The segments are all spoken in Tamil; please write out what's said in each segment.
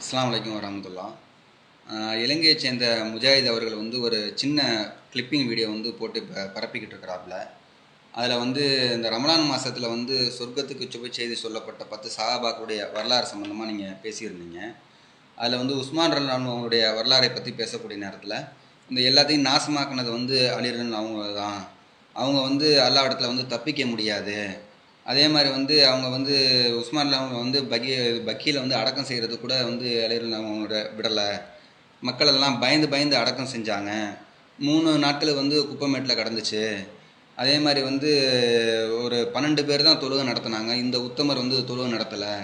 அஸ்லாம் வலைக்கம் வரமத்துல்லா இலங்கையை சேர்ந்த முஜாஹித் அவர்கள் வந்து ஒரு சின்ன கிளிப்பிங் வீடியோ வந்து போட்டு இப்போ பரப்பிக்கிட்டு இருக்கிறாப்புல. அதில் வந்து இந்த ரமலான் மாதத்தில் வந்து சொர்க்கத்துக்கு சுப செய்தி சொல்லப்பட்ட பத்து சஹாபாக்களுடைய வரலாறு சம்மந்தமாக நீங்கள் பேசியிருந்தீங்க. அதில் வந்து உஸ்மான் ரல்லான் அவங்களுடைய வரலாறை பற்றி பேசக்கூடிய நேரத்தில் இந்த எல்லாத்தையும் நாசமாக்குனது வந்து அலிரன் அவங்க தான். அவங்க வந்து எல்லா இடத்துல வந்து தப்பிக்க முடியாது. அதே மாதிரி வந்து அவங்க வந்து உஸ்மான் அவங்க வந்து பகி பக்கியில் வந்து அடக்கம் செய்கிறது கூட வந்து இளையர்கள் அவங்களோட விடலை. மக்கள் எல்லாம் பயந்து பயந்து அடக்கம் செஞ்சாங்க. மூணு நாட்கள் வந்து குப்பமேட்டில் கடந்துச்சு. அதே மாதிரி வந்து ஒரு பன்னெண்டு பேர் தான் தொழுகை நடத்தினாங்க. இந்த உத்தமர் வந்து தொழுகை நடத்தலை.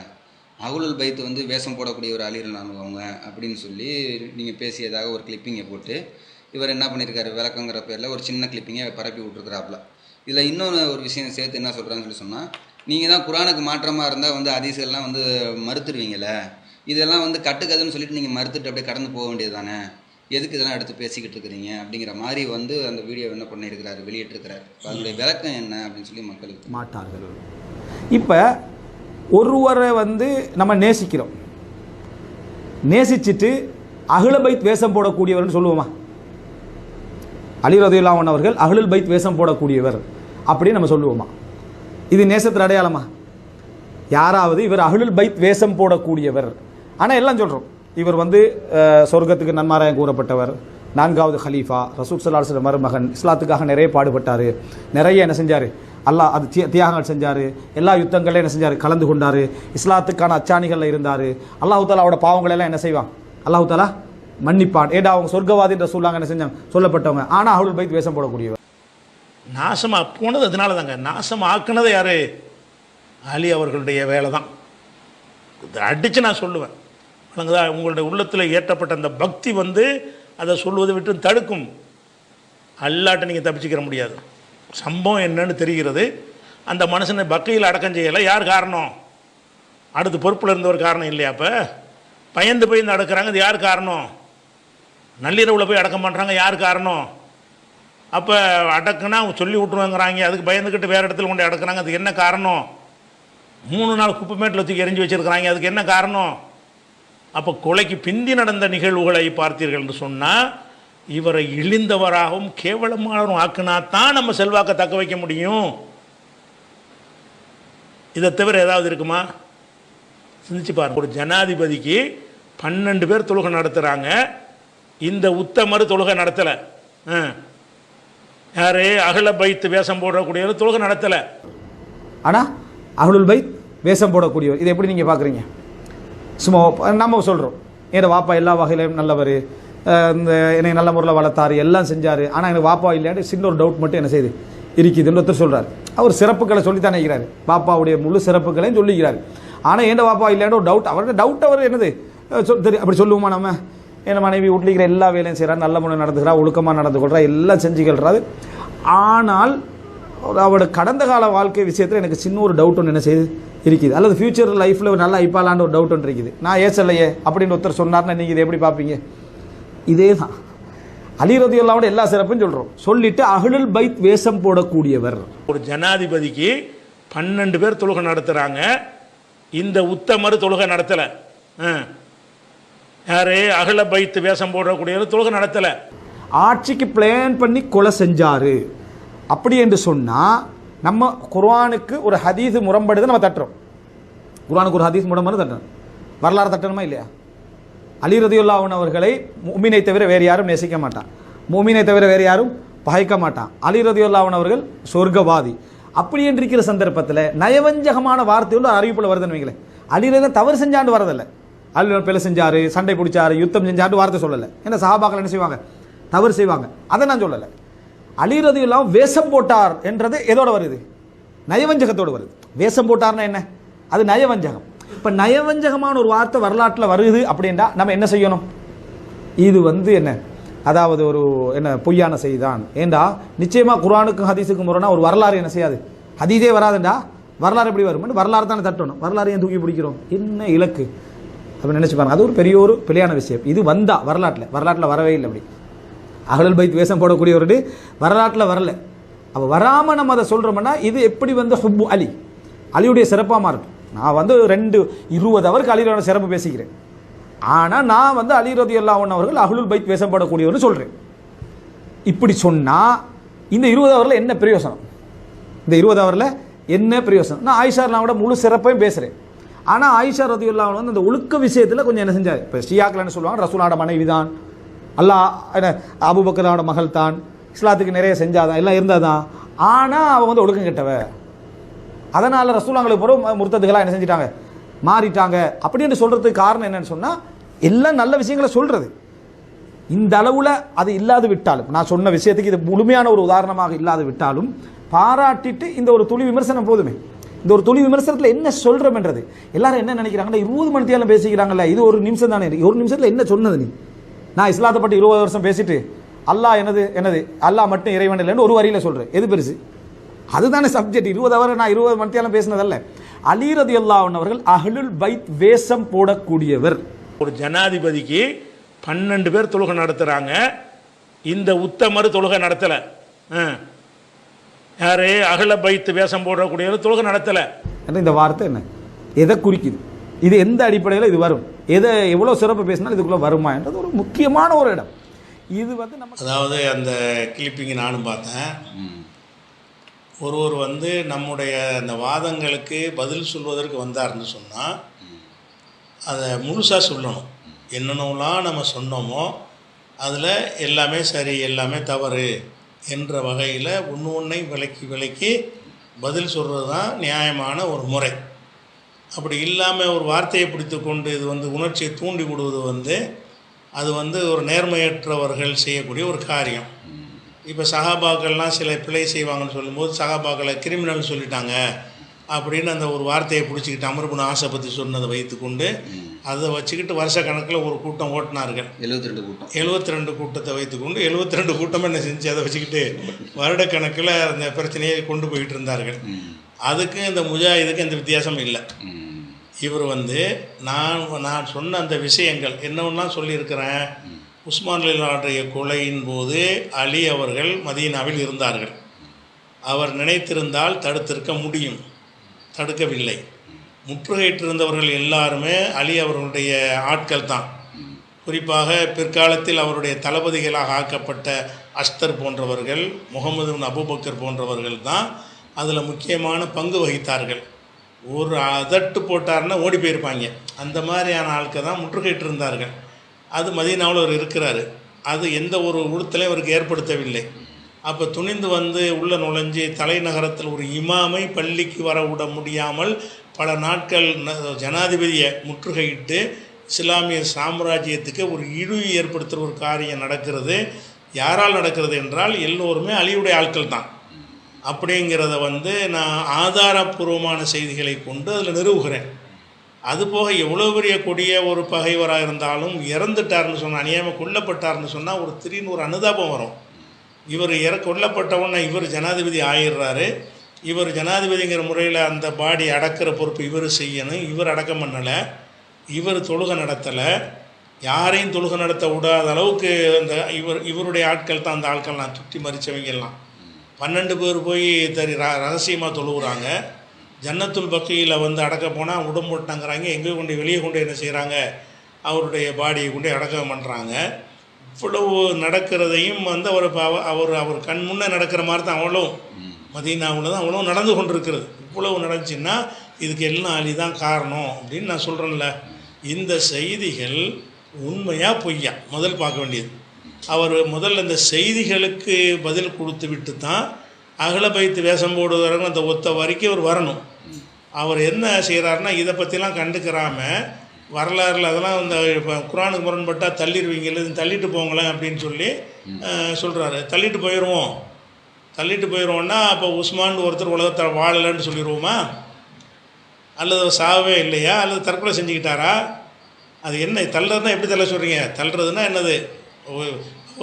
அகுலுல் பைத்து வந்து வேஷம் போடக்கூடிய ஒரு அலிரன் அவங்க அப்படின்னு சொல்லி நீங்கள் பேசியதாக ஒரு கிளிப்பிங்கை போட்டு இவர் என்ன பண்ணியிருக்காரு விளக்கங்கிற பேரில் ஒரு சின்ன கிளிப்பிங்கை பரப்பி விட்ருக்குறாப்புல இதில் இன்னொன்று ஒரு விஷயம் சேர்த்து என்ன சொல்கிறாங்கன்னு சொல்லி சொன்னால் நீங்கள் தான் குரானுக்கு மாற்றமாக இருந்தால் வந்து அதிசெல்லாம் வந்து மறுத்துடுவீங்களே இதெல்லாம் வந்து கட்டுக்கதுன்னு சொல்லிட்டு நீங்கள் மறுத்துட்டு அப்படியே கடந்து போக வேண்டியது தானே எதுக்கு இதெல்லாம் எடுத்து பேசிக்கிட்டு இருக்கிறீங்க? அப்படிங்கிற மாதிரி வந்து அந்த வீடியோ என்ன பண்ணியிருக்கிறாரு வெளியிட்டிருக்கிறாரு. அதனுடைய விளக்கம் என்ன அப்படின்னு சொல்லி மக்களுக்கு மாட்டார்கள். இப்போ ஒருவரை வந்து நம்ம நேசிக்கிறோம். நேசிச்சிட்டு அகில பைத் வேஷம் போடக்கூடியவர்னு சொல்லுவோமா? அலி ரதியுல்லாமன் அவர்கள் அகிலுல் பைத் வேஷம் போடக்கூடியவர். அப்படின்னு நம்ம சொல்லுவோமா? இது நேசத்தில் அடையாளமா? யாராவது இவர் அகுலுல் பைத் வேஷம் போடக்கூடியவர். ஆனால் எல்லாம் சொல்கிறோம் இவர் வந்து சொர்க்கத்துக்கு நன்மாராயம் கூறப்பட்டவர். நான்காவது ஹலீஃபா ரசூல் சல்லாஹ் மருமகன். இஸ்லாத்துக்காக நிறைய பாடுபட்டார். நிறைய என்ன செஞ்சார்? அல்லாஹ் அது தியாகங்கள் செஞ்சார். எல்லா யுத்தங்களையும் என்ன செஞ்சார்? கலந்து கொண்டார். இஸ்லாத்துக்கான அச்சாணிகளில் இருந்தார். அல்லாஹு தாலா பாவங்களெல்லாம் என்ன செய்வான்? அல்லாஹு தாலா மன்னிப்பான். ஏடா அவங்க சொர்க்கவாதி என்று சொல்லாங்க என்ன செஞ்சாங்க சொல்லப்பட்டவங்க. ஆனால் அகுல் பைத் வேஷம் போடக்கூடியவர். நாசமாக போனது அதனால தாங்க நாசம் ஆக்குனது யார்? அலி அவர்களுடைய வேலை தான் அடித்து நான் சொல்லுவேன். வழங்குதா உங்களுடைய உள்ளத்தில் ஏற்றப்பட்ட அந்த பக்தி வந்து அதை சொல்வதை விட்டு தடுக்கும். அல்லாட்ட நீங்கள் தப்பிச்சுக்கிற முடியாது. சம்பவம் என்னன்னு தெரிகிறது. அந்த மனுஷனை பக்கையில் அடக்கம் செய்யலை. யார் காரணம்? அடுத்து பொறுப்பில் இருந்தவர் காரணம் இல்லையா அப்போ? பயந்து பயந்து அடக்கிறாங்க இது யார் காரணம்? நள்ளிரவில் போய் அடக்கம் பண்ணுறாங்க யார் காரணம்? அப்போ அடக்குனா அவங்க சொல்லி விட்ருவாங்கிறாங்க அதுக்கு பயந்துக்கிட்டு வேறு இடத்துல கொண்டு அடக்குறாங்க. அதுக்கு என்ன காரணம்? மூணு நாள் குப்பைமேட்டில் வச்சு எரிஞ்சு வச்சிருக்கிறாங்க. அதுக்கு என்ன காரணம்? அப்போ கொலைக்கு பிந்தி நடந்த நிகழ்வுகளை பார்த்தீர்கள் என்று சொன்னால் இவரை இழிந்தவராகவும் கேவலமானவரும் ஆக்குனா தான் நம்ம செல்வாக்கை தக்க வைக்க முடியும். இதை தவிர ஏதாவது இருக்குமா? சிந்திச்சு பாருங்க. ஒரு ஜனாதிபதிக்கு பன்னெண்டு பேர் தொழுகை நடத்துகிறாங்க இந்த உத்தமர் தொழுகை நடத்தலை. யாரு அகல பைத்து வேஷம் போடக்கூடியவர் தொழுகை நடத்தலை. ஆனால் அகலுல் பைத் வேஷம் போடக்கூடியவர். இதை எப்படி நீங்கள் பார்க்குறீங்க? சும்மா நம்ம சொல்கிறோம் என்னோட வாப்பா எல்லா வகையிலையும் நல்லவர். இந்த என்னை நல்ல முறையில் வளர்த்தாரு எல்லாம் செஞ்சார். ஆனால் எனக்கு வாப்பா இல்லையாட்டு சின்ன ஒரு டவுட் மட்டும் என்ன செய்யுது? இருக்குதுன்னு ஒருத்தர் சொல்கிறார் அவர் சிறப்புகளை சொல்லித்தானே இருக்கிறார். பாப்பாவுடைய முழு சிறப்புகளையும் சொல்லிக்கிறார். ஆனால் ஏண்ட வாப்பா இல்லையாண்டு ஒரு டவுட் அவரோட டவுட் அவர் என்னது? சொல் தெரியும் அப்படி சொல்லுவோமா நம்ம? என் மனைவி வீட்டில் எல்லா வேலையும் செய்கிறா நல்ல முறை நடந்துக்கிறா ஒழுக்கமாக நடந்து கொள்கிறா எல்லாம் செஞ்சுக்கிறாரு ஆனால் அவரோட கடந்த கால வாழ்க்கை விஷயத்தில் எனக்கு சின்ன ஒரு டவுட் ஒன்று என்ன செய்யுது இருக்குது. அல்லது ஃபியூச்சர் லைஃப்பில் ஒரு நல்லா ஐப்பாலான்னு ஒரு டவுட் ஒன்று இருக்குது. நான் ஏசலையே அப்படின்னு ஒருத்தர் சொன்னார்னா நீங்கள் இதை எப்படி பார்ப்பீங்க? இதே தான் அலிரதி அல்லாவோட எல்லா சிறப்பும் சொல்கிறோம் சொல்லிட்டு அகலுல் பைத் வேஷம் போடக்கூடியவர். ஒரு ஜனாதிபதிக்கு பன்னெண்டு பேர் தொழுகை நடத்துகிறாங்க இந்த உத்தமர் தொழுகை நடத்தலை. யாரு அகல பைத்து வேஷம் போடக்கூடிய தொழுகை நடத்தலை. ஆட்சிக்கு பிளான் பண்ணி கொலை செஞ்சாரு. அப்படி என்று சொன்னால் நம்ம குர்ஆனுக்கு ஒரு ஹதீஸ் முரம்படுது நம்ம தட்டுறோம். குர்ஆனுக்கு ஒரு ஹதீஸ் முரம்பு தட்டுறோம். வரலாறு தட்டணுமா இல்லையா? அலி ரதியுல்லாஹன் அவர்களை மூமினை தவிர வேறு யாரும் நேசிக்க மாட்டான். மூமினை தவிர வேறு யாரும் பகைக்க மாட்டான். அலி ரதியுல்லாஹன் அவர்கள் சொர்க்கவாதி. அப்படி என்று இருக்கிற சந்தர்ப்பத்தில் நயவஞ்சகமான வார்த்தையோடு அறிவிப்பில் வருதுன்னு வைங்களேன். அலி தவறு செஞ்சாண்டு வரதில்லை. அலி பிள்ளை செஞ்சாரு சண்டை பிடிச்சாரு யுத்தம் செஞ்சாண்டு வார்த்தை சொல்லலை. ஏன்னா சஹாபாக்கள் என்ன செய்வாங்க? தவறு செய்வாங்க. அதை நான் சொல்லலை. அழிகிறது இல்லாமல் வேஷம் போட்டார் என்றது எதோட வருது? நயவஞ்சகத்தோடு வருது. வேஷம் போட்டார்னா என்ன? அது நயவஞ்சகம். இப்போ நயவஞ்சகமான ஒரு வார்த்தை வரலாற்றில் வருது அப்படின்னா நம்ம என்ன செய்யணும்? இது வந்து என்ன? அதாவது ஒரு என்ன பொய்யான செய்தான். ஏண்டா? நிச்சயமாக குரானுக்கும் ஹதீஸுக்கும் முறைனா ஒரு வரலாறு என்ன செய்யாது? ஹதீஸே வராதுண்டா. வரலாறு எப்படி வரும் வரலாறு தானே தட்டணும். வரலாறு ஏன் தூக்கி பிடிக்கிறோம்? என்ன இலக்கு? அப்படின்னு நினச்சி பாருங்க. அது ஒரு பெரிய ஒரு பிள்ளையான விஷயம். இது வந்தா வரலாற்றில். வரலாற்றில் வரவே இல்லை அப்படி. அகலல் பைத் வேஷம் போடக்கூடியவரு வரலாற்றில் வரல. அப்போ வராமல் நம்ம அதை சொல்கிறோம்னா இது எப்படி வந்து ஹுப்பு அலி? அலியுடைய சிறப்பாக இருக்கும் நான் வந்து ரெண்டு இருபது அவருக்கு அலியோட சிறப்பு பேசிக்கிறேன். ஆனால் நான் வந்து அலிரதி அல்லா அவர்கள் அகுலுல் பைத் பேசப்படக்கூடியவர்னு சொல்கிறேன் இப்படி சொன்னால் இந்த இருபது அவரில் என்ன பிரயோசனம்? இந்த இருபது அவரில் என்ன பிரயோசனம்? நான் ஆயிஷா அல்லாவோட முழு சிறப்பையும் பேசுகிறேன் ஆனால் ஆயிஷா ரதியுல்லா வந்து அந்த ஒழுக்க விஷயத்தில் கொஞ்சம் என்ன செஞ்சார். இப்போ ஷியாக்கள் சொல்லுவாங்க? ரசூலாட மனைவி தான். அல்லாஹ் என்ன அபுபக்கரோட மகள் தான். இஸ்லாத்துக்கு நிறைய செஞ்சாதான் எல்லாம் இருந்தாதான் ஆனால் அவள் வந்து ஒழுக்கம் கெட்டவ. அதனால் ரசூலாங்களுக்கு பிறகு முர்த்ததுகளாக என்ன செஞ்சிட்டாங்க? மாறிட்டாங்க. அப்படின்னு சொல்கிறதுக்கு காரணம் என்னன்னு சொன்னால் எல்லாம் நல்ல விஷயங்களை சொல்கிறது இந்த அளவில் அது இல்லாது விட்டாலும் நான் சொன்ன விஷயத்துக்கு இது முழுமையான ஒரு உதாரணமாக இல்லாது விட்டாலும் பாராட்டிட்டு இந்த ஒரு துளி விமர்சனம் போதுமே. இந்த ஒரு தொழில் விமர்சனத்தில் என்ன சொல்கிறோம்ன்றது எல்லாரும் என்ன நினைக்கிறாங்கன்னா இருபது மணி தேரம் பேசிக்கிறாங்கல்ல இது ஒரு நிமிஷம் தானே? ஒரு நிமிஷத்தில் என்ன சொன்னது நீ? நான் இஸ்லாத்தை பற்றி இருபது வருஷம் பேசிட்டு அல்லாஹ் எனது எனது அல்லாஹ் மட்டும் இறைவன் இல்லைன்னு ஒரு வரியில் சொல்கிறேன் எது பெருசு? அதுதானே சப்ஜெக்ட் இருபது அவர் நான் இருபது மணி தேரம் பேசினதல்ல அலீரதி அல்லாஹன் அவர்கள் அஹ்லுல் பைத் வேஷம் போடக்கூடியவர். ஒரு ஜனாதிபதிக்கு பன்னெண்டு பேர் தொழுகை நடத்துகிறாங்க இந்த உத்தமர் தொழுகை நடத்தலை. யாரு? அகல பைத்து வேஷம் போடக்கூடியவர் தொழுகை நடத்தலை. இந்த வார்த்தை என்ன? எதை குறிக்குது? இது எந்த அடிப்படையில் இது வரும்? எதை எவ்வளோ சிறப்பு பேசினாலும் இதுக்குள்ளே வருமா என்றது ஒரு முக்கியமான ஒரு இடம். இது வந்து நம்ம அதாவது அந்த கிளிப்பிங் நானும் பார்த்தேன். ஒருவர் வந்து நம்முடைய அந்த வாதங்களுக்கு பதில் சொல்வதற்கு வந்தார்னு சொன்னால் அதை முழுசாக சொல்லணும். என்னென்னலாம் நம்ம சொன்னோமோ அதில் எல்லாமே சரி எல்லாமே தவறு. என்ற வகையில் ஒன்று ஒன்றை விலக்கி விலக்கி பதில் சொல்கிறது தான் நியாயமான ஒரு முறை. அப்படி இல்லாமல் ஒரு வார்த்தையை பிடித்து கொண்டு இது வந்து உணர்ச்சியை தூண்டி விடுவது வந்து அது வந்து ஒரு நேர்மையற்றவர்கள் செய்யக்கூடிய ஒரு காரியம். இப்போ சகாபாக்கள்லாம் சில பிழை செய்வாங்கன்னு சொல்லும்போது சகாபாக்களை கிரிமினல் சொல்லிட்டாங்க. அப்படின்னு அந்த ஒரு வார்த்தையை பிடிச்சிக்கிட்டு அமர்புன ஆசை பற்றி சொன்னதை வைத்துக்கொண்டு அதை வச்சுக்கிட்டு வருஷ கணக்கில் ஒரு கூட்டம் ஓட்டினார்கள். எழுபத்தி ரெண்டு கூட்டம். எழுபத்தி ரெண்டு கூட்டத்தை வைத்துக்கொண்டு எழுபத்தி ரெண்டு கூட்டமே என்ன செஞ்சு அதை வச்சுக்கிட்டு வருடக்கணக்கில் அந்த பிரச்சனையை கொண்டு போயிட்டு இருந்தார்கள். அதுக்கு இந்த முஜாஹிதுக்கு எந்த வித்தியாசமும் இல்லை. இவர் வந்து நான் நான் சொன்ன அந்த விஷயங்கள் என்னவெல்லாம் சொல்லியிருக்கிறேன்? உஸ்மான் அலிலாடைய கொலையின் போது அலி அவர்கள் மதீனாவில் இருந்தார்கள். அவர் நினைத்திருந்தால் தடுத்திருக்க முடியும். தடுக்கவில்லை. முற்றுகையிட்டிருந்தவர்கள் எல்லாருமே அலி அவர்களுடைய ஆட்கள் தான். குறிப்பாக பிற்காலத்தில் அவருடைய தளபதிகளாக ஆக்கப்பட்ட அஸ்தர் போன்றவர்கள் முகமது அபுபக்கர் போன்றவர்கள் தான் அதில் முக்கியமான பங்கு வகித்தார்கள். ஒரு அதட்டு போட்டாருன்னா ஓடி போயிருப்பாங்க. அந்த மாதிரியான ஆட்கள் தான் முற்றுகையிட்டு இருந்தார்கள் அது மதியனாவில் அவர் இருக்கிறாரு. அது எந்த ஒரு உறுத்தலையும் அவருக்கு ஏற்படுத்தவில்லை. அப்போ துணிந்து வந்து உள்ள நுழைஞ்சு தலைநகரத்தில் ஒரு இமாமை பள்ளிக்கு வர விட முடியாமல் பல நாட்கள் ஜனாதிபதியை முற்றுகையிட்டு இஸ்லாமிய சாம்ராஜ்யத்துக்கு ஒரு இழிவு ஏற்படுத்துகிற ஒரு காரியம் நடக்கிறது. யாரால் நடக்கிறது என்றால் எல்லோருமே அழிவுடைய ஆட்கள் தான். அப்படிங்கிறத வந்து நான் ஆதாரப்பூர்வமான செய்திகளை கொண்டு அதில் நிறுவுகிறேன். அதுபோக எவ்வளோ பெரிய கொடிய ஒரு பகைவராக இருந்தாலும் இறந்துட்டார்னு சொன்னால் அநியாயமாக கொல்லப்பட்டார்னு சொன்னால் ஒரு திடீர்னு ஒரு அனுதாபம் வரும். இவர் இற கொல்லப்பட்ட உடனே இவர் ஜனாதிபதி ஆயிடுறாரு. இவர் ஜனாதிபதிங்கிற முறையில் அந்த பாடி அடக்கிற பொறுப்பு இவர் செய்யணும். இவர் அடக்கம் பண்ணலை. இவர் தொழுகை நடத்தலை. யாரையும் தொழுகை நடத்த விடாத அளவுக்கு அந்த இவர் இவருடைய ஆட்கள் தான் அந்த ஆட்கள்லாம் சுற்றி மறிச்சவங்க எல்லாம். பன்னெண்டு பேர் போய் தரி ர ரகசியமாக தொழுகிறாங்க ஜன்னத்துல் பக்கியில் வந்து அடக்க போனால் உடம்பு போட்டாங்கிறாங்க எங்கே கொண்டு வெளியே கொண்டு என்ன செய்கிறாங்க அவருடைய பாடியை கொண்டு அடக்கம் பண்ணுறாங்க இவ்வளவு நடக்கிறதையும் வந்து அவர் அவர் அவர் கண் முன்னே நடக்கிற மாதிரி தான் அவ்வளோ மதீனாவில் தான் அவ்வளோ நடந்து கொண்டிருக்கிறது. இவ்வளவு நடந்துச்சுன்னா இதுக்கு எல்லாம் அலி தான் காரணம் அப்படின்னு நான் சொல்கிறேன்ல இந்த செய்திகள் உண்மையாக பொய்யா? முதல் பார்க்க வேண்டியது. அவர் முதல்ல இந்த செய்திகளுக்கு பதில் கொடுத்து விட்டு தான் அகல பைத்து வேஷம் போடுவதற்கு அந்த ஒத்த வரைக்கும் அவர் வரணும். அவர் என்ன செய்கிறாருன்னா இதை பற்றிலாம் கண்டுக்கிறாமல் வரலாறுல அதெல்லாம் இந்த இப்போ குரானுக்கு முரண்பட்டால் தள்ளிடுவீங்கல்ல இது தள்ளிட்டு போங்களேன் அப்படின்னு சொல்லி சொல்கிறாரு தள்ளிட்டு போயிடுவோம் தள்ளிட்டு போயிடுவோம்னா அப்போ உஸ்மான் ஒருத்தர் உலகத்தில் வாழலைன்னு சொல்லிடுவோமா அல்லது சாகவே இல்லையா? அல்லது தற்கொலை செஞ்சுக்கிட்டாரா? அது என்ன தள்ளுறதுனா எப்படி தள்ள சொல்கிறீங்க தள்ளுறதுன்னா என்னது?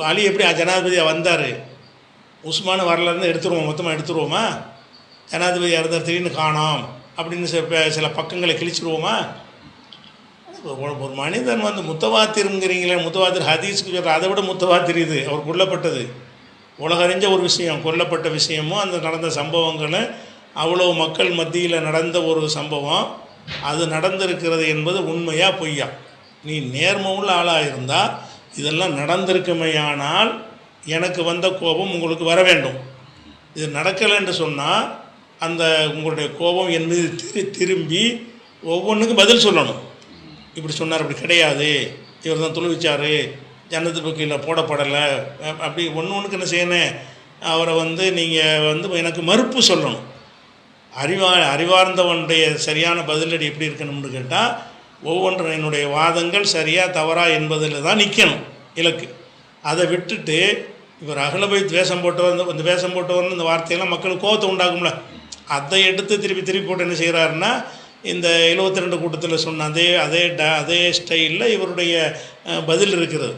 அலி எப்படி ஜனாதிபதியாக வந்தார்? உஸ்மான் வரலன்னு எடுத்துருவோம் மொத்தமாக எடுத்துருவோமா? ஜனாதிபதியாக இருந்தார் திடீர்னு காணோம் அப்படின்னு சில பக்கங்களை கிழிச்சிருவோமா? ஒரு மனிதன் வந்து முத்தவாத்திருங்கிறீங்களே முத்தவாத்திர் ஹதீஸ்க்கு சொல்கிற அதை விட முத்தவாத்திர் இது அவர் கொல்லப்பட்டது. உலகறிஞ்ச ஒரு விஷயம். கொல்லப்பட்ட விஷயமும் அந்த நடந்த சம்பவங்களும் அவ்வளோ மக்கள் மத்தியில் நடந்த ஒரு சம்பவம். அது நடந்திருக்கிறது என்பது உண்மையா பொய்யா? நீ நேர்மை உள்ள ஆளாக இருந்தால் இதெல்லாம் நடந்திருக்குமையானால் எனக்கு வந்த கோபம் உங்களுக்கு வர வேண்டும். இது நடக்கலை என்று சொன்னால் அந்த உங்களுடைய கோபம் என் மீது திரு திரும்பி ஒவ்வொன்றுக்கும் பதில் சொல்லணும். இப்படி சொன்னார் அப்படி கிடையாது. இவர் தான் துளுவிச்சார் ஜன்னத்து பக்கையில் போடப்படலை. அப்படி ஒன்று ஒன்றுக்கு என்ன செய்யணும் அவரை வந்து நீங்கள் வந்து எனக்கு மறுப்பு சொல்லணும். அறிவா அறிவார்ந்தவனுடைய சரியான பதிலடி எப்படி இருக்கணும்னு கேட்டால் ஒவ்வொன்றும் என்னுடைய வாதங்கள் சரியாக தவறா என்பதில் தான் நிற்கணும் இலக்கு. அதை விட்டுட்டு இவர் அகலபைத் வேஷம் போட்டவர் இந்த வேஷம் போட்டவர்னு இந்த வார்த்தையெல்லாம் மக்களுக்கு கோபத்தை உண்டாகும்ல அதை எடுத்து திருப்பி திருப்பி போட்டு என்ன செய்கிறாருன்னா இந்த 72 ரெண்டு கூட்டத்தில் சொன்ன அதே அதே ட அதே ஸ்டைலில் இவருடைய பதில் இருக்கிறது.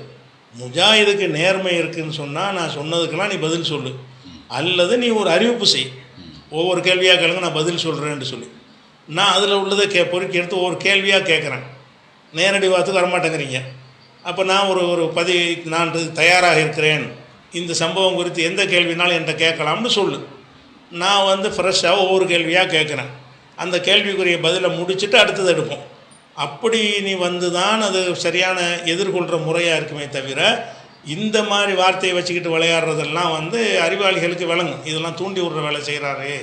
முஜாஹிதுக்கு நேர்மை இருக்குன்னு சொன்னால் நான் சொன்னதுக்கெல்லாம் நீ பதில் சொல்லு. அல்லது நீ ஒரு அறிவிப்பு செய். ஒவ்வொரு கேள்வியாக கேளுங்க நான் பதில் சொல்கிறேன்னு சொல்லி. நான் அதில் உள்ளதை கே பொறுக்கி எடுத்து ஒவ்வொரு கேள்வியாக கேட்குறேன் நேரடி வார்த்தைக்கு வரமாட்டேங்கிறீங்க. அப்போ நான் ஒரு ஒரு பதி நான் தயாராக இருக்கிறேன். இந்த சம்பவம் குறித்து எந்த கேள்வினாலும் என்கிட்ட கேட்கலாம்னு சொல்லு. நான் வந்து ஃப்ரெஷ்ஷாக ஒவ்வொரு கேள்வியாக கேட்குறேன் அந்த கேள்விக்குரிய பதிலை முடிச்சுட்டு அடுத்தது எடுப்போம். அப்படி நீ வந்து தான் அது சரியான எதிர்கொள்கிற முறையாக இருக்குமே தவிர இந்த மாதிரி வார்த்தையை வச்சுக்கிட்டு விளையாடுறதெல்லாம் வந்து அறிவாளிகளுக்கு விளங்கும். இதெல்லாம் தூண்டி விடுற வேலை செய்கிறாரு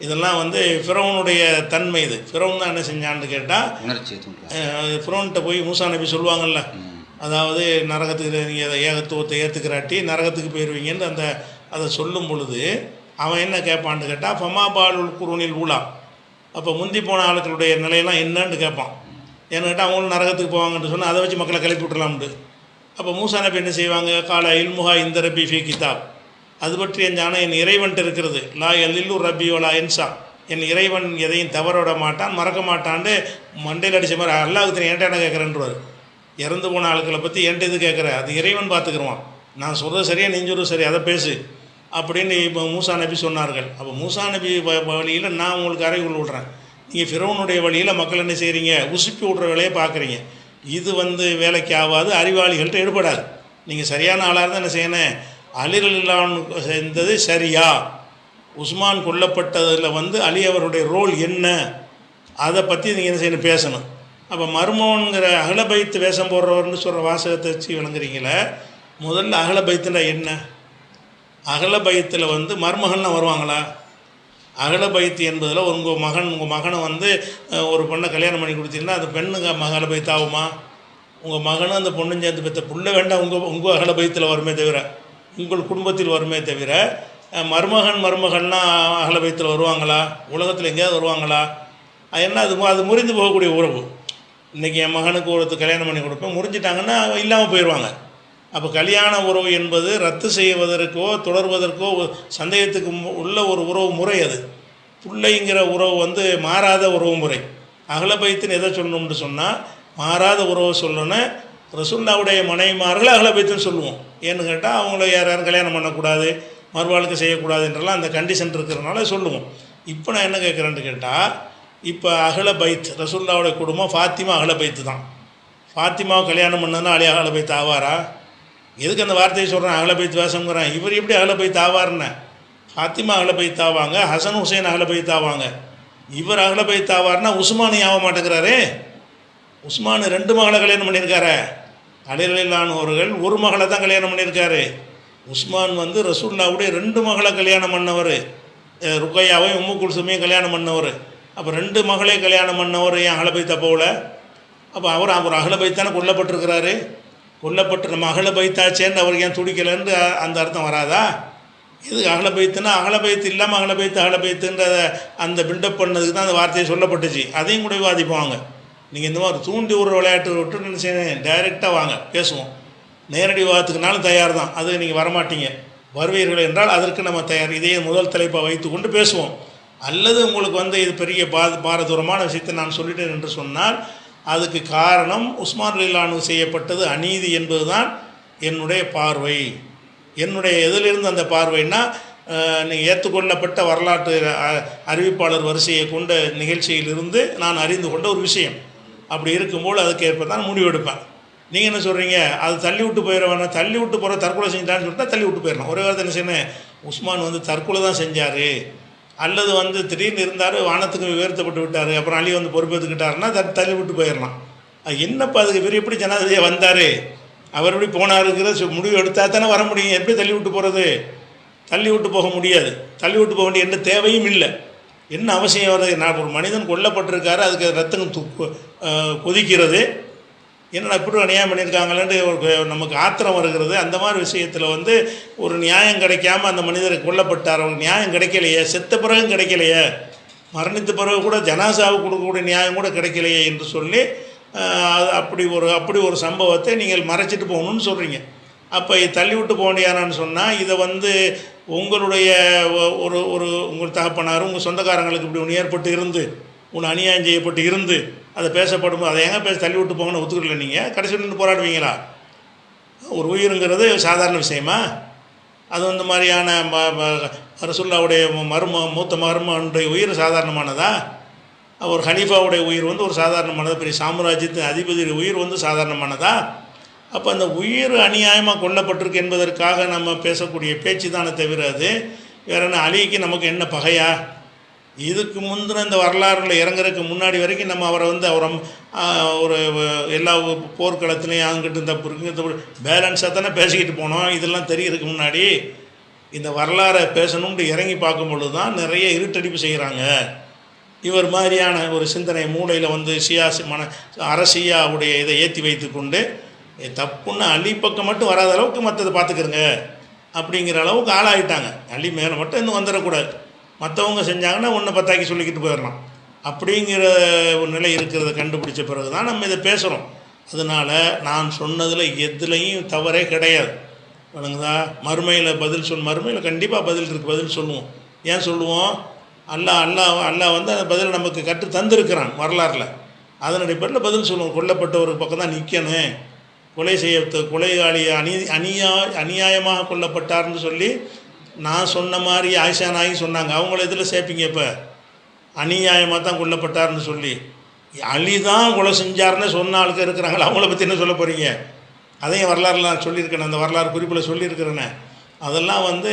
இதெல்லாம் வந்து ஃபிரௌனுடைய தன்மை இது. ஃபிரௌன் தான் என்ன செஞ்சான்னு கேட்டால் ஃப்ரோன்ட்ட போய் மூசா நபி சொல்லுவாங்கல்ல அதாவது நரகத்துக்கு நீங்கள் ஏகத்துவத்தை ஏற்றுக்கிறாட்டி நரகத்துக்கு போயிடுவீங்கன்னு அந்த அதை சொல்லும் பொழுது அவன் என்ன கேட்பான்னு கேட்டால் ஃபமா பாலுல் குருனில் ஊலா. அப்போ முந்தி போன ஆளுக்களுடைய நிலையெல்லாம் என்னன்னு கேட்பான். ஏன்னு கேட்டால் அவங்களும் நரகத்துக்கு போவாங்கன்னு சொன்னால் அதை வச்சு மக்களை கிளப்பி விட்டுலாம்ட்டு அப்போ மூசா நபி என்ன செய்வாங்க? கால இல்முஹா இந்த ரபி ஃபி கிதாப். அது பற்றி என் ஞானம் என் இறைவன்ட்டு இருக்கிறது. லா எல்லில்லு ரப்பி ஒலா என்சா என் இறைவன் எதையும் தவற விட மாட்டான் மறக்க மாட்டான்ட்டு மண்டையில் அடித்த மாதிரி அல்லாஹ் தெரியும் ஏன்டா என்ன கேட்குறேன்றவர். இறந்து போன ஆட்களை பற்றி என்கிட்ட இது கேட்குற? அது இறைவன் பார்த்துக்குருவான். நான் சொல்கிறது சரியா நீ சொல்கிறது சரி அதை பேசு. அப்படின்னு இப்போ மூசா நபி சொன்னார்கள். அப்போ மூசா நபி வழியில் நான் உங்களுக்கு அறைகுள் விடுறேன். நீங்கள் ஃபிரோனுடைய வழியில் மக்கள் என்ன செய்கிறீங்க உசுப்பி விட்ற வேலையை பார்க்குறீங்க இது வந்து வேலைக்கு ஆகாது அறிவாளிகள்கிட்ட ஈடுபடாது. நீங்கள் சரியான ஆளாக இருந்தால் என்ன செய்யணும்? அலிரலான் சேர்ந்தது சரியா? உஸ்மான் கொல்லப்பட்டதில் வந்து அலி அவருடைய ரோல் என்ன? அதை பற்றி நீங்கள் என்ன செய்யணும்? பேசணும். அப்போ மர்மோங்கிற அகலபைத்து வேஷம் போடுறவர்னு சொல்கிற வாசகத்தை வச்சு விளங்குறீங்களே முதல்ல அகலபைத்துனா என்ன? அகலபயத்தில் வந்து மருமகன்லாம் வருவாங்களா? அகலபயத்து என்பதில் உங்கள் மகன் உங்கள் மகனை வந்து ஒரு பொண்ணை கல்யாணம் பண்ணி கொடுத்தீங்கன்னா அந்த பெண்ணுங்க அகலபயத்து ஆகுமா? உங்கள் மகனும் அந்த பொண்ணும் சேர்ந்து பெற்ற புள்ள வேண்டாம் உங்கள் உங்கள் அகலபயத்தில் வருமே தவிர உங்கள் குடும்பத்தில் வருமே தவிர மருமகன் மருமகன்லாம் அகலபயத்தில் வருவாங்களா? உலகத்தில் எங்கேயாவது வருவாங்களா? அது என்ன அது அது முறிந்து போகக்கூடிய உறவு. இன்றைக்கி என் மகனுக்கு ஒருத்தர் கல்யாணம் பண்ணி கொடுப்பேன் முறிஞ்சிட்டாங்கன்னா இல்லாமல் போயிடுவாங்க அப்போ கல்யாண உறவு என்பது ரத்து செய்வதற்கோ தொடர்வதற்கோ சந்தேகத்துக்கு மு- உள்ள ஒரு உறவு முறை அது. பிள்ளைங்கிற உறவு வந்து மாறாத உறவு முறை. அகல அகலபைத்துன்னு எதை சொல்லணும்னு சொன்னால் மாறாத உறவை சொல்லணும் ரசுல்லாவுடைய மனைவிமார்கள் அகலபைத்துன்னு சொல்லுவோம். ஏன்னு கேட்டால் அவங்கள யார் யாரும் கல்யாணம் பண்ணக்கூடாது மறுவாழ்க்கை செய்யக்கூடாதுன்றலாம் அந்த கண்டிஷன் இருக்கிறதுனால சொல்லுவோம். இப்போ நான் என்ன கேட்குறேன்னு கேட்டால் இப்போ அகல பைத் ரசுல்லாவுடைய குடும்பம் ஃபாத்திமா அகல பைத்து தான் ஃபாத்திமாவை கல்யாணம் பண்ணதுன்னா அலி அகல பைத் ஆவாரா? எதுக்கு அந்த வார்த்தையை சொல்கிறேன் அகல பைத் வேஷங்கிறேன் இவர் எப்படி அகல பைத் ஆவார்னு ஃபாத்திமா அகல பைத் ஆவாங்க ஹசன் ஹுசைன் அகல பைத் ஆவாங்க இவர் அகல பைத் ஆவார்னா உஸ்மானி ஆக மாட்டேங்கிறாரே? உஸ்மான் ரெண்டு மகளை கல்யாணம் பண்ணியிருக்காரு. அலிரலானவர்கள் ஒரு மகளை தான் கல்யாணம் பண்ணியிருக்காரு. உஸ்மான் வந்து ரசூல்லாவுடைய ரெண்டு மகளை கல்யாணம் பண்ணவர். ருக்கையாவையும் உம்மு குல்சுமையும் கல்யாணம் பண்ணவர். அப்போ ரெண்டு மகளே கல்யாணம் பண்ணவர் ஏன் அகலபைத்த போகல? அப்போ அவர் அவர் அகலபைத்தானே கொல்லப்பட்டிருக்கிறாரு. கொல்லப்பட்டு நம்ம அகலபைத்தாச்சேன்னு அவர் ஏன் துடிக்கலைன்னு அந்த அர்த்தம் வராதா? இது அகலபைத்துனா அகலபைத்து இல்லாமல் அகலபைத்து அகலபைத்துன்ற அந்த பில்டப் பண்ணதுக்கு தான் அந்த வார்த்தையை சொல்லப்பட்டுச்சு. அதையும் கூட விவாதிப்பாங்க. நீங்கள் இந்த மாதிரி தூண்டி ஒரு விளையாட்டு விட்டு நினச்சேன் டைரெக்டாக வாங்க பேசுவோம். நேரடி விவாதத்துக்குனாலும் தயார் தான் அது நீங்கள் வரமாட்டீங்க. வருவீர்கள் என்றால் அதற்கு நம்ம தயார். இதையே முதல் தலைப்பை வைத்துக்கொண்டு பேசுவோம். அல்லது உங்களுக்கு வந்து இது பெரிய பா பாரதூரமான விஷயத்தை நான் சொல்லிட்டேன் என்று சொன்னால் அதுக்கு காரணம் உஸ்மான் ரிலானு செய்யப்பட்டது அநீதி என்பதுதான் என்னுடைய பார்வை. என்னுடைய எதிலிருந்து அந்த பார்வைன்னா நீ ஏற்றுக்கொள்ளப்பட்ட வரலாற்று அறிவிப்பாளர் வரிசையை கொண்ட நிகழ்ச்சியிலிருந்து நான் அறிந்து கொண்ட ஒரு விஷயம். அப்படி இருக்கும்போது அதுக்கு ஏற்ப தான் முடிவெடுப்பேன். நீங்கள் என்ன சொல்கிறீங்க அது தள்ளி விட்டு போயிட தள்ளி விட்டு போகிற தற்கொலை செஞ்சான்னு சொல்லிட்டா தள்ளி விட்டு போயிடணும் ஒரே வார்த்தை என்ன செய்யணும்? உஸ்மான் வந்து தற்கொலை தான் செஞ்சார். அல்லது வந்து திடீர்னு இருந்தார் வானத்துக்கு உயர்த்தப்பட்டு விட்டார் அப்புறம் அலி வந்து பொறுப்பேற்றுக்கிட்டாருன்னா தள்ளி விட்டு போயிடலாம். அது என்னப்பா அதுக்கு இவர் எப்படி ஜனாதிபதியாக வந்தார்? அவர் எப்படி போனாருங்கிற முடிவு எடுத்தால் தானே வர முடியும். எப்படி தள்ளி விட்டு போகிறது தள்ளி விட்டு போக முடியாது. தள்ளி விட்டு போக வேண்டிய எந்த தேவையும் இல்லை. என்ன அவசியம்? வருது நான் ஒரு மனிதன் கொல்லப்பட்டிருக்காரு அதுக்கு ரத்தம் துப்பு கொதிக்கிறது. என்னடா இப்படி அநியாயம் பண்ணியிருக்காங்களேன்ட்டு ஒரு நமக்கு ஆத்திரம் வருகிறது. அந்த மாதிரி விஷயத்தில் வந்து ஒரு நியாயம் கிடைக்காம அந்த மனிதர் கொல்லப்பட்டார்? அவருக்கு நியாயம் கிடைக்கலையே. செத்த பிறகும் கிடைக்கலையே. மரணித்த பிறகு கூட ஜனாசாவுக்கு கொடுக்கக்கூடிய நியாயம் கூட கிடைக்கலையே என்று சொல்லி அது அப்படி ஒரு அப்படி ஒரு சம்பவத்தை நீங்கள் மறைச்சிட்டு போகணும்னு சொல்கிறீங்க அப்போ தள்ளி விட்டு போக வேண்டியானான்னு சொன்னால் இதை வந்து உங்களுடைய ஒரு ஒரு உங்கள் தகப்பனார் உங்கள் சொந்தக்காரங்களுக்கு இப்படி ஒன்று ஏற்பட்டு இருந்து உன் அநியாயம் செய்யப்பட்டு இருந்து அதை பேசப்படும் அதை ஏங்க பேச தள்ளி விட்டு போங்கன்னு ஒத்துக்கல நீங்கள் கடைசி நின்று போராடுவீங்களா? ஒரு உயிருங்கிறது சாதாரண விஷயமா? அது வந்து மாதிரியான ம ம- ரசுல்லாவுடைய மரும மூத்த மருமனுடைய உயிர் சாதாரணமானதா? ஒரு ஹனீஃபாவுடைய உயிர் வந்து ஒரு சாதாரணமானதா? பெரிய சாம்ராஜ்யத்தின் அதிபதியுடைய உயிர் வந்து சாதாரணமானதா? அப்போ அந்த உயிர் அநியாயமாக கொல்லப்பட்டிருக்கு என்பதற்காக நம்ம பேசக்கூடிய பேச்சு தானே தவிர அது வேற என்ன அலிக்கு நமக்கு என்ன பகையா? இதுக்கு முந்தின இந்த வரலாறுல இறங்குறதுக்கு முன்னாடி வரைக்கும் நம்ம அவரை வந்து அவரை ஒரு எல்லா போர்க்களத்துலேயும் அங்கிட்டு தப்பு இருக்குது இந்த பேலன்ஸாக தானே பேசிக்கிட்டு போனோம். இதெல்லாம் தெரியறதுக்கு முன்னாடி இந்த வரலாறை பேசணும்னு இறங்கி பார்க்கும் பொழுது தான் நிறைய இருட்டடிப்பு செய்கிறாங்க இவர் மாதிரியான ஒரு சிந்தனை மூளையில் வந்து சியாசி மன அரசியாவுடைய இதை ஏற்றி வைத்துக்கொண்டு கொண்டு தப்புன்னு அள்ளி பக்கம் மட்டும் வராத அளவுக்கு மற்றதை பார்த்துக்கிறங்க அப்படிங்கிற அளவுக்கு ஆளாயிட்டாங்க. அள்ளி மேலே மட்டும் இன்னும் வந்துடக்கூடாது மற்றவங்க செஞ்சாங்கன்னா ஒன்று பத்தாக்கி சொல்லிக்கிட்டு போயிடலாம். அப்படிங்கிற ஒரு நிலை இருக்கிறத கண்டுபிடிச்ச பிறகு தான் நம்ம இதை பேசுகிறோம் அதனால் நான் சொன்னதில் எதுலேயும் தவறே கிடையாது. வணங்குதா? மறுமையில் பதில் சொல் மறுமையில் கண்டிப்பாக பதில் இருக்குது பதில் சொல்லுவோம். ஏன் சொல்லுவோம்? அல்லாஹ் அல்லாஹ் அல்லாஹ் வந்து அந்த பதில் நமக்கு கற்று தந்திருக்கிறான் வரலாறில். அதனுடைய பேரில் பதில் சொல்லுவோம். கொல்லப்பட்ட ஒரு பக்கம் தான் நிற்கணும் கொலை செய்ய கொலையாளி அநீ அநியா அநியாயமாக கொல்லப்பட்டார்னு சொல்லி நான் சொன்ன மாதிரி ஆயிஷா நாயும் சொன்னாங்க. அவங்கள இதில் சேர்ப்பீங்க இப்போ? அநியாயமாக தான் கொல்லப்பட்டார்னு சொல்லி. அலி தான் கொலை செஞ்சார்னு சொன்ன ஆளுக்கு இருக்கிறாங்களா அவங்கள பற்றி என்ன சொல்ல போகிறீங்க அதையும் வரலாறுல நான் சொல்லியிருக்கேன் அந்த வரலாறு குறிப்பில் சொல்லியிருக்கிறேனே. அதெல்லாம் வந்து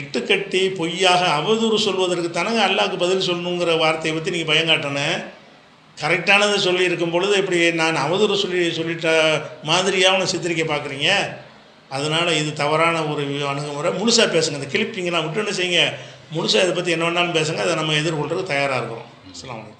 இட்டுக்கட்டி பொய்யாக அவதூறு சொல்வதற்கு தானங்க அல்லாவுக்கு பதில் சொல்லணுங்கிற வார்த்தையை பற்றி நீங்கள் பயங்காட்டணும் கரெக்டானதை சொல்லியிருக்கும் பொழுது இப்படி நான் அவதூறு சொல்லி சொல்லிட்ட மாதிரியாக அவனை சித்தரிக்க பார்க்குறீங்க அதனால் இது தவறான ஒரு அணுகுமுறை. முழுசாக பேசுங்க. இந்த கிளிப்பிங்கெல்லாம் விட்டு என்ன செய்யுங்க? முழுசாக இதை பற்றி என்ன வேணாலும் பேசுங்க. அதை நம்ம எதிர்கொள்றதுக்கு தயாராக இருக்கிறோம். அஸ்லாம் வலைக்கம்